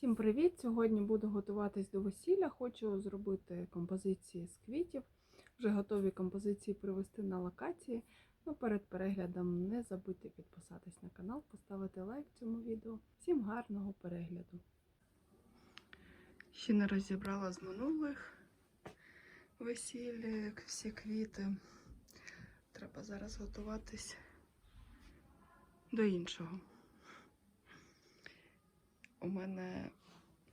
Всім привіт! Сьогодні буду готуватись до весілля. Хочу зробити композиції з квітів. Вже готові композиції привезти на локації. Ну, перед переглядом не забудьте підписатись на канал, поставити лайк цьому відео. Всім гарного перегляду! Ще не розібрала з минулих весілля, всі квіти. Треба зараз готуватись до іншого. У мене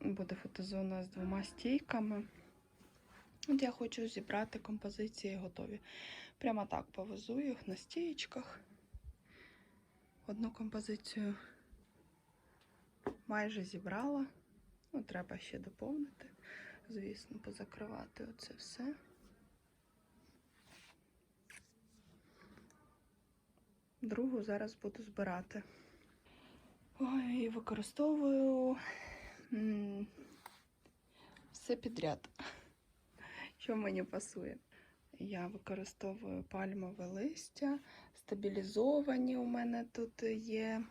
буде фотозона з двома стійками. От я хочу зібрати композиції готові. Прямо так повезу їх на стієчках. Одну композицію майже зібрала. Ну, треба ще доповнити. Звісно, позакривати оце все. Другу зараз буду збирати. Ой, використовую все підряд, що мені пасує. Я використовую пальмове листя, стабілізовані у мене тут є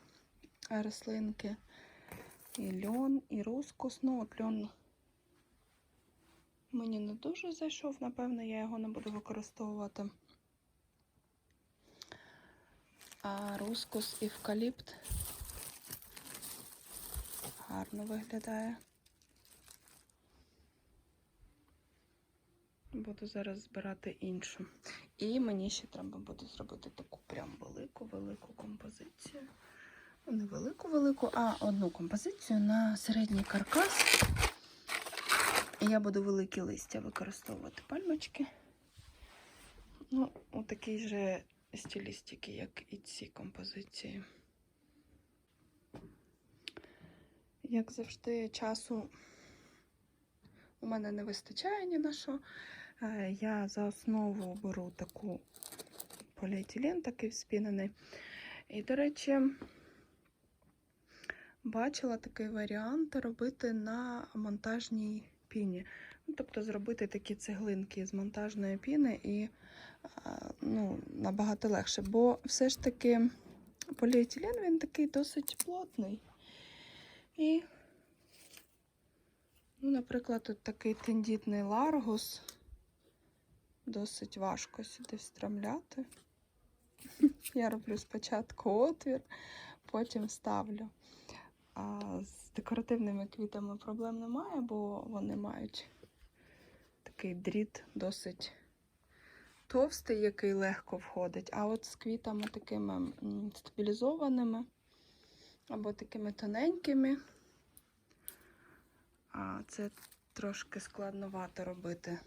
рослинки. І льон, і рускус. Ну, от льон мені не дуже зайшов, напевно, я його не буду використовувати. А рускус і евкаліпт гарно виглядає. Буду зараз збирати іншу. І мені ще треба буде зробити таку прям велику-велику композицію. Не велику-велику, а одну композицію на середній каркас. І я буду великі листя використовувати пальмочки. Ну, у такій же стилістики, як і ці композиції. Як завжди, часу у мене не вистачає ні на що. Е, Я за основу беру таку поліетилен, такий вспінений. І, до речі, бачила такий варіант робити на монтажній піні. Ну, тобто зробити такі цеглинки з монтажної піни і ну, набагато легше. Бо все ж таки поліетилен він такий досить плотний. І, ну, наприклад, тут такий тендітний ларгус. Досить важко сюди встромляти. Я роблю спочатку отвір, потім ставлю. А з декоративними квітами проблем немає, бо вони мають такий дріт досить товстий, який легко входить. А от з квітами такими стабілізованими або такими тоненькими. А це трошки складновато робити.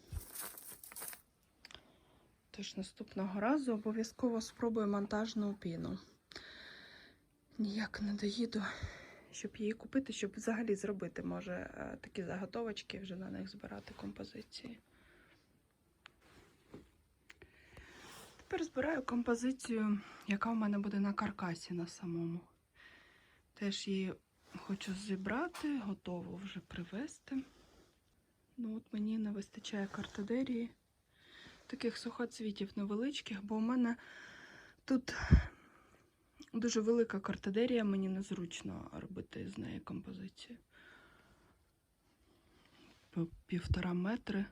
Тож наступного разу обов'язково спробую монтажну піну. Ніяк не доїду, щоб її купити, щоб взагалі зробити, може, е, такі заготовочки вже на них збирати композиції. Тепер збираю композицію, яка в мене буде на каркасі на самому. Теж її хочу зібрати, готову вже привезти. Ну, от мені не вистачає картодерії, таких сухоцвітів невеличких, бо у мене тут дуже велика картодерія, мені незручно робити з неї композицію. По півтора метри.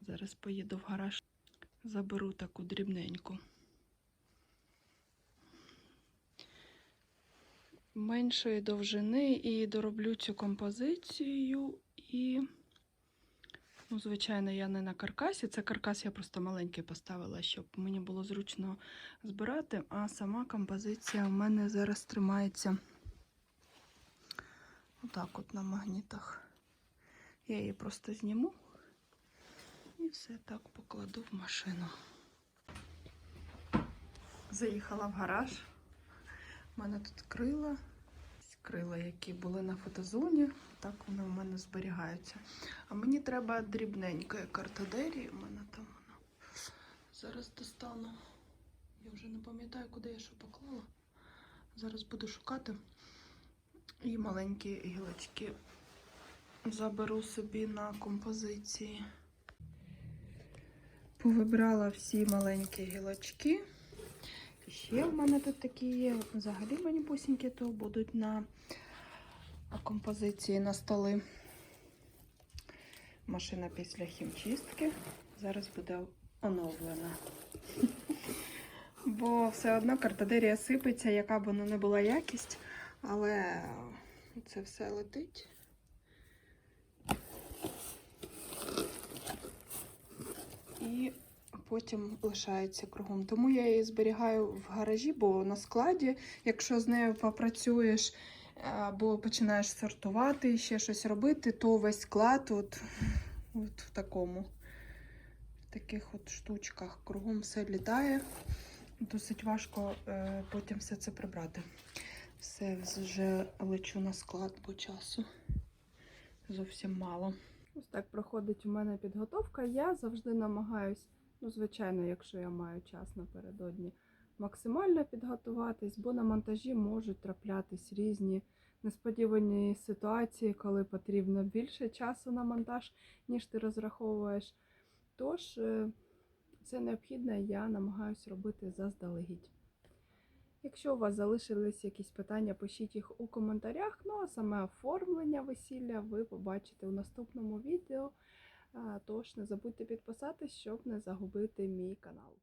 Зараз поїду в гараж, заберу таку дрібненьку. Меншої довжини і дороблю цю композицію. І, ну, звичайно, я не на каркасі. Це каркас я просто маленький поставила, щоб мені було зручно збирати. А сама композиція у мене зараз тримається отак от на магнітах. Я її просто зніму і все так покладу в машину. Заїхала в гараж. У мене тут крила, крила, які були на фотозоні, так вони у мене зберігаються. А мені треба дрібненької картодерії. У мене там вона. Зараз достану. Я вже не пам'ятаю, куди я що поклала. Зараз буду шукати. І маленькі гілочки заберу собі на композиції. Повибрала всі маленькі гілочки. Ще в мене тут такі є, взагалі мені бусинки, то будуть на композиції на столи. Машина після хімчистки зараз буде оновлена. Бо все одно картадерія сипеться, яка б вона не була якість, але це все летить. І потім лишається кругом. Тому я її зберігаю в гаражі, бо на складі, якщо з нею попрацюєш або починаєш сортувати і ще щось робити, то весь склад от, от в такому, в таких от штучках кругом все літає. Досить важко е, потім все це прибрати. Все вже лечу на склад по часу. Зовсім мало. Ось так проходить у мене підготовка. Я завжди намагаюсь, ну, звичайно, якщо я маю час напередодні, максимально підготуватись, бо на монтажі можуть траплятись різні несподівані ситуації, коли потрібно більше часу на монтаж, ніж ти розраховуєш. Тож, е, це необхідне, я намагаюся робити заздалегідь. Якщо у вас залишились якісь питання, пишіть їх у коментарях. Ну а саме оформлення весілля ви побачите у наступному відео. Тож не забудьте підписатись, щоб не загубити мій канал.